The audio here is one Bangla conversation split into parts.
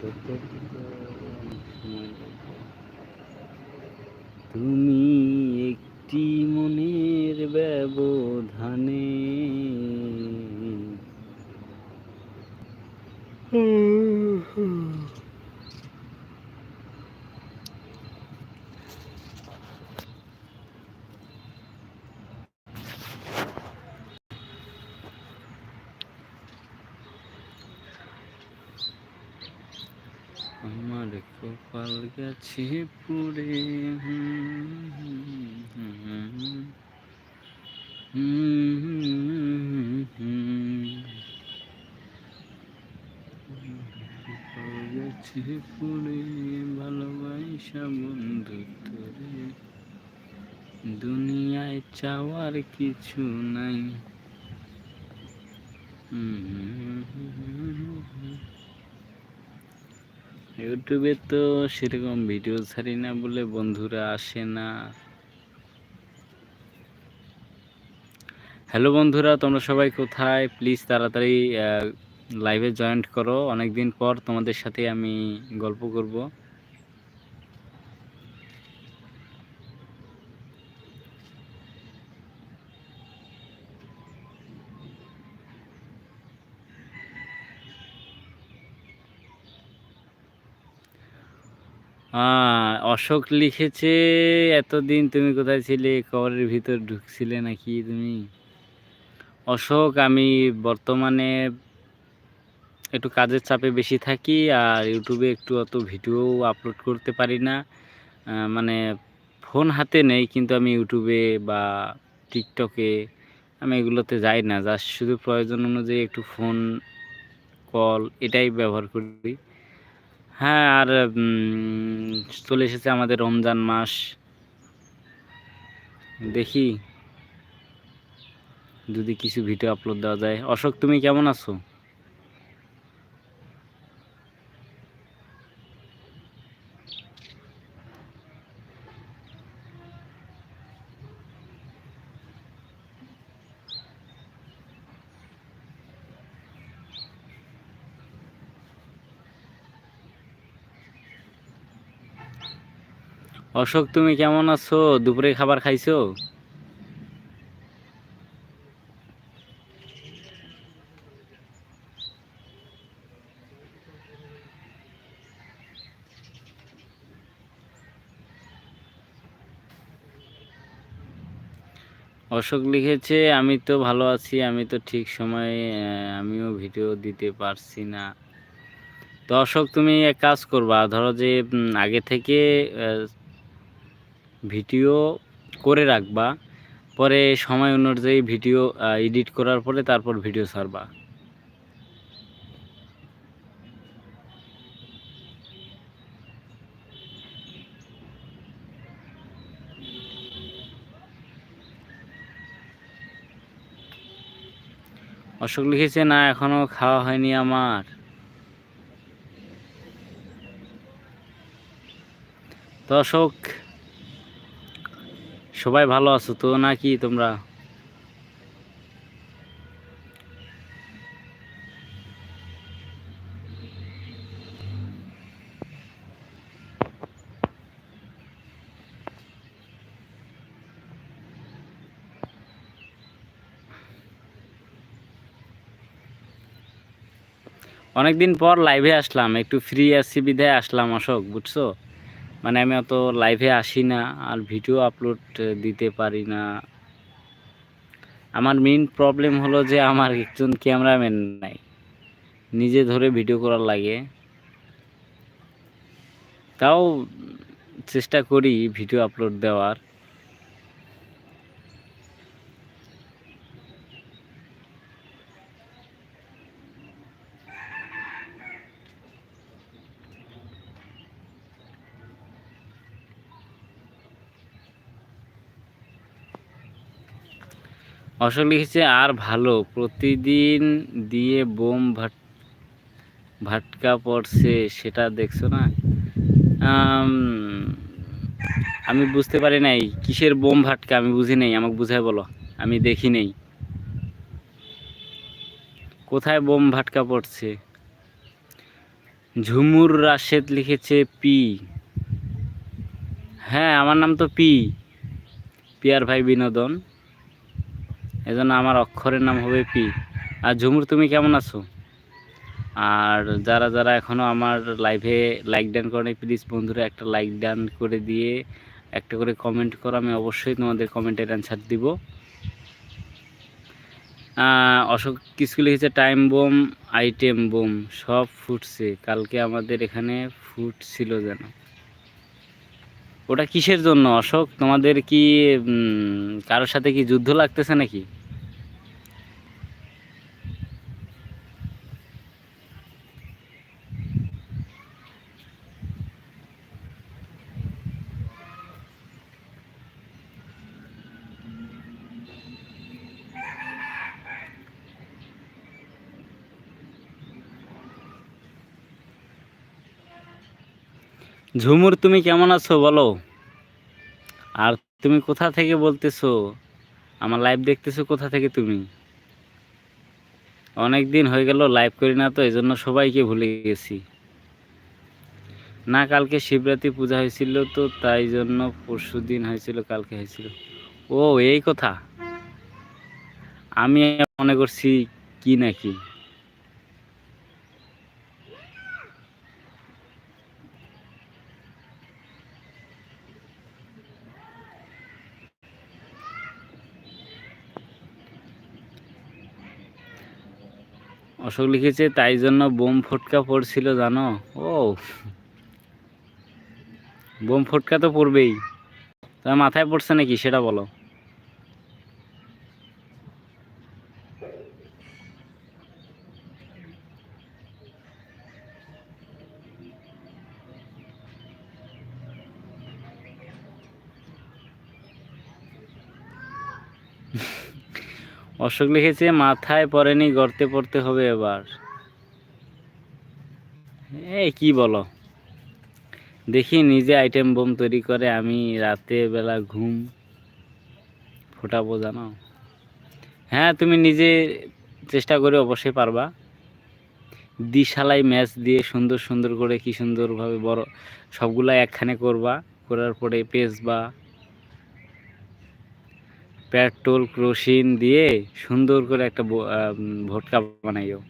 ধরতে সময় তুমি একটি মনের ব্যবধানে আমার কপাল গেছে হুম। কপাল গেছে পুড়ে ভালোবাসা বন্ধু তোরে দুনিয়ায় চাওয়ার কিছু নাই হুম। ইউটিউবে তো সেরকম ভিডিও ছাড়ি না বলে বন্ধুরা আসে না। হ্যালো বন্ধুরা, তোমরা সবাই কোথায়? প্লিজ তাড়াতাড়ি লাইভে জয়েন্ট করো। অনেকদিন পর তোমাদের সাথে আমি গল্প করব। অশোক লিখেছে, এতদিন তুমি কোথায় ছিলে? কবরের ভিতর ঢুকছিলে নাকি তুমি? অশোক, আমি বর্তমানে একটু কাজের চাপে বেশি থাকি আর ইউটিউবে একটু অত ভিডিও আপলোড করতে পারি না। মানে ফোন হাতে নেই, কিন্তু আমি ইউটিউবে বা টিকটকে আমি এগুলোতে যাই না। জাস্ট শুধু প্রয়োজন অনুযায়ী একটু ফোন, কল এটাই ব্যবহার করি। হ্যাঁ আর চলে এসেছে আমাদের রমজান মাস। দেখি যদি কিছু ভিডিও আপলোড দেওয়া যায়। অশোক, তুমি কেমন আছো? অশোক, তুমি কেমন আছো? দুপুরে খাবার খাইছো? অশোক লিখেছে, আমি তো ভালো আছি, আমি তো ঠিক সময়ে আমিও ভিডিও দিতে পারছি না। তো অশোক, তুমি এক কাজ করবা, ধরো যে আগে থেকে ভিডিও করে রাখবা, পরে সময় অনুযায়ী ভিডিও এডিট করার পরে তারপর ভিডিও ছাড়বা। অশোক লিখেছে, না, এখনও খাওয়া হয়নি আমার। তো অশোক সবাই ভালো আছো, তো নাকি তোমরা? অনেকদিন পর লাইভে আসলাম, একটু ফ্রি আছি বিধায় আসলাম অশোক, বুঝছ? মানে আমি অত লাইভে আসি না, আর ভিডিও আপলোড দিতে পারি না। আমার মেন প্রবলেম হলো যে আমার একজন ক্যামেরাম্যান নাই। নিজে ধরে ভিডিও করার লাগে। তাও চেষ্টা করি ভিডিও আপলোড দেওয়ার। অশোক লিখেছে, আর ভালো, প্রতিদিন দিয়ে বোম ভাট, ভাটকা পড়ছে, সেটা দেখছ না? আমি বুঝতে পারি নাই, কিসের বোম ভাটকা আমি বুঝি নেই, আমাকে বুঝাই বলো, আমি দেখি নেই। কোথায় বোম ভাটকা পড়ছে? ঝুমুর রাশেদ লিখেছে, পি। হ্যাঁ আমার নাম তো পি। পিয়ার ভাই বিনোদন। এজন্য আমার অক্ষরের নাম হবে পি। আর ঝুমুর, তুমি কেমন আছো? আর যারা যারা এখনও আমার লাইভে লাইক ডান করে প্লিজ বন্ধুরা একটা লাইক ডান করে দিয়ে একটা করে কমেন্ট করো, আমি অবশ্যই তোমাদের কমেন্টের অ্যান্সার দিব। অশোক কিছু লিখেছে টাইম বোম আইটেম বোম সব ফুটছে। কালকে আমাদের এখানে ফুটছিল যেন। ওটা কিসের জন্য অশোক? তোমাদের কি কারোর সাথে কি যুদ্ধ লাগতেছে নাকি? ঝুমুর, তুমি কেমন আছো বলো? আর তুমি কোথা থেকে বলতেছো? আমার লাইভ দেখতেছো কোথা থেকে তুমি? অনেক দিন হয়ে গেল লাইভ করি না তো এই জন্য সবাইকে ভুলে গেছি। না, কালকে শিবরাত্রি পূজা হয়েছিল তো, তাই জন্য পরশু দিন হয়েছিল, কালকে হয়েছিল। ও, এই কথা। আমি মনে করছি কি নাকি? অশোক লিখেছে, তাই জন্য বোম ফটকা পড়ছিল, জানো? ও বোম ফটকা তো পড়বেই। তোমার মাথায় পড়ছে নাকি, সেটা বলো। অশোক লিখেছে, মাথায় পড়েনি, গর্তে পড়তে হবে এবার। এই কি বলো? দেখি নিজে আইটেম বোম তৈরি করে, আমি রাতে বেলা ঘুম ফোটাবো জানো? হ্যাঁ তুমি নিজে চেষ্টা করে অবশ্যই পারবা। দিশালাই ম্যাচ দিয়ে সুন্দর সুন্দর করে কি সুন্দরভাবে বড় সবগুলা একখানে করবা, করার পরে পেস্ট বা পেট্রোল ক্রোশিন দিয়ে সুন্দর করে একটা ভোটকা বানাইও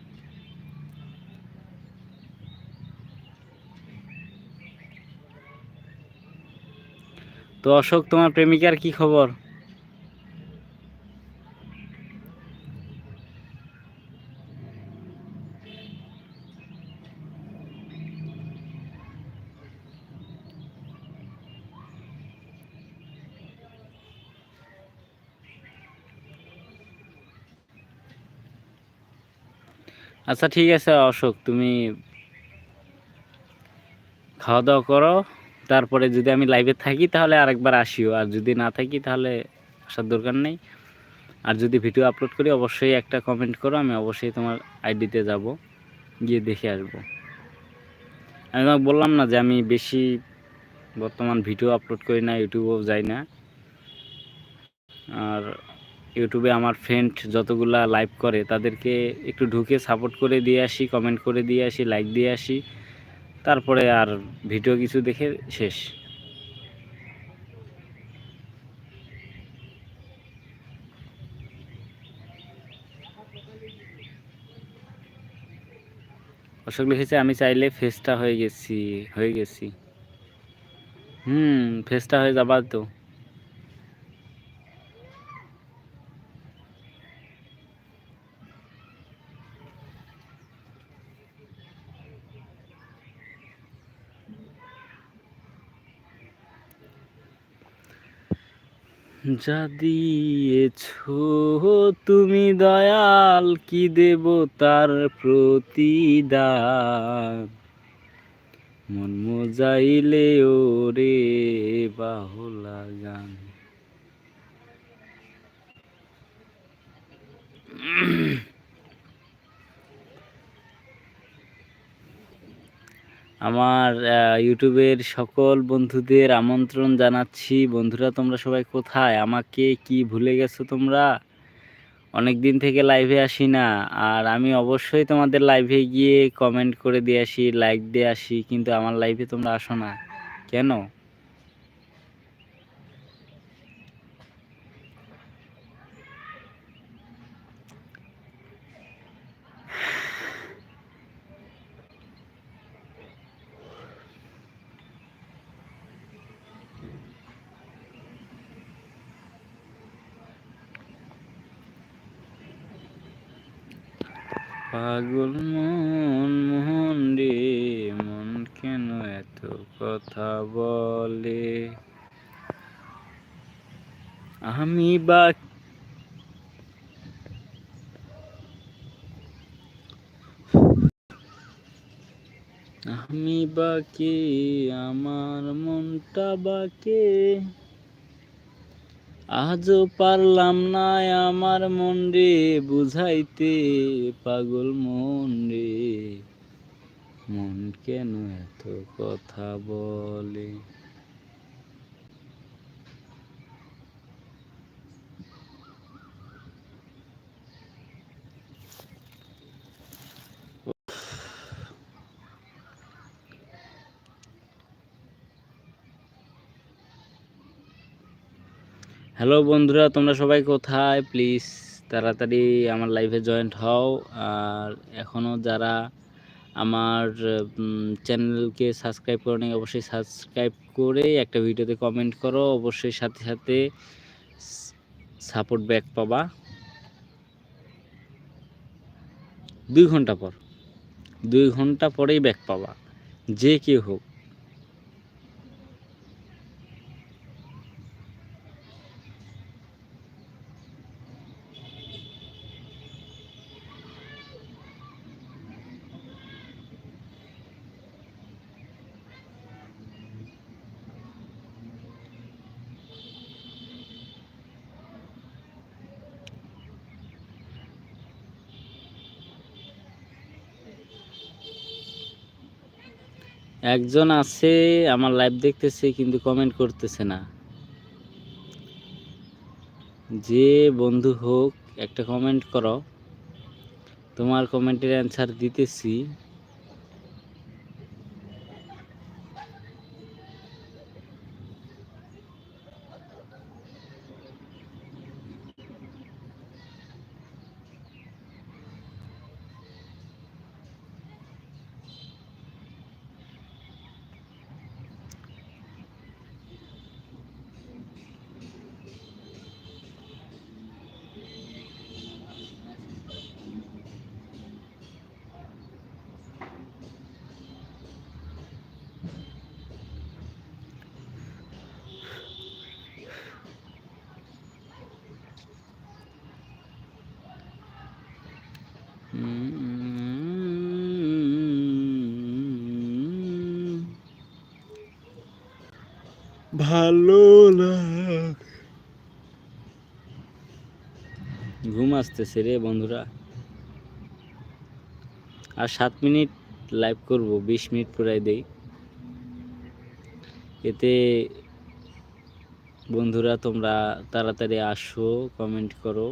তো অশোক তোমার প্রেমিকার কি খবর? আচ্ছা ঠিক আছে, অশোক, তুমি খাওয়া দাওয়া করো, তারপরে যদি আমি লাইভে থাকি তাহলে আরেকবার আসিও, আর যদি না থাকি তাহলে আসার দরকার নেই। আর যদি ভিডিও আপলোড করি, অবশ্যই একটা কমেন্ট করো, আমি অবশ্যই তোমার আইডিতে যাব, গিয়ে দেখে আসব। আমি তোমাকে বললাম না যে আমি বেশি বর্তমান ভিডিও আপলোড করি না ইউটিউবেও যাই না। আর ইউটিউবে আমার ফ্রেন্ড যতগুলা লাইভ করে, তাদেরকে একটু ঢুকে সাপোর্ট করে দিয়ে আসি কমেন্ট করে দিয়ে আসি লাইক দিয়ে আসি। তারপরে আর ভিডিও কিছু দেখে শেষ। অশোক লিখেছে, আমি চাইলে ফেসটা হয়ে গেছি হয়ে গেছি। হুম ফেসটা হয়ে যাবার তো। যা দিয়েছ তুমি দয়াল কি দেব তার প্রতিদান? মন মজাইলে ওরে বাহুলা গান। আমার ইউটিউবের সকল বন্ধুদের আমন্ত্রণ জানাচ্ছি। বন্ধুরা, তোমরা সবাই কোথায়? আমাকে কি ভুলে গেছো তোমরা? অনেক দিন থেকে লাইভে আসি না। আর আমি অবশ্যই তোমাদের লাইভে গিয়ে কমেন্ট করে দিয়ে আসি লাইক দিয়ে আসি, কিন্তু আমার লাইভে তোমরা আসো না। কেন? পাগল মন মোহন রে, মন কেন এত কথা বলে? আমি বা আমি বাকে আমার মনটা বাকে আজও পারলাম না আমার মন রে বুঝাইতে, পাগল মন রে মন কেন এত কথা বলে? হ্যালো বন্ধুরা, তোমরা সবাই কোথায়? প্লিজ তাড়াতাড়ি আমার লাইভে জয়েন্ট হও। আর এখনও যারা আমার চ্যানেলকে সাবস্ক্রাইব করো অবশ্যই সাবস্ক্রাইব করে একটা ভিডিওতে কমেন্ট করো। অবশ্যই সাথে সাথে সাপোর্ট ব্যাক পাবা। দুই ঘণ্টা পর, দুই ঘণ্টা পরেই ব্যাক পাবা। যে কেউ হোক। একজন আছে, আমার লাইভ দেখতেছে কিন্তু কমেন্ট করতেছে না। যে বন্ধু হোক, একটা কমেন্ট করো। তোমার কমেন্টের অ্যান্সার দিতেছি। ভালো ঘুম আসতেছে রে বন্ধুরা। আর সাত মিনিট লাইভ করব, বিশ মিনিট পুরাই দেই। এতে বন্ধুরা তোমরা তাড়াতাড়ি আসো কমেন্ট করো।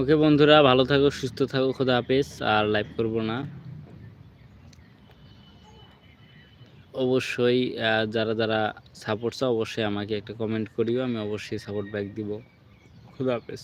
ওকে বন্ধুরা, ভালো থাকো, সুস্থ থাকো, খোদা হাফেজ, আর লাইভ করব না। অবশ্যই যারা যারা সাপোর্ট চাও, অবশ্যই আমাকে একটা কমেন্ট করিও, আমি অবশ্যই সাপোর্ট ব্যাক দিব। খুদা হাফেজ।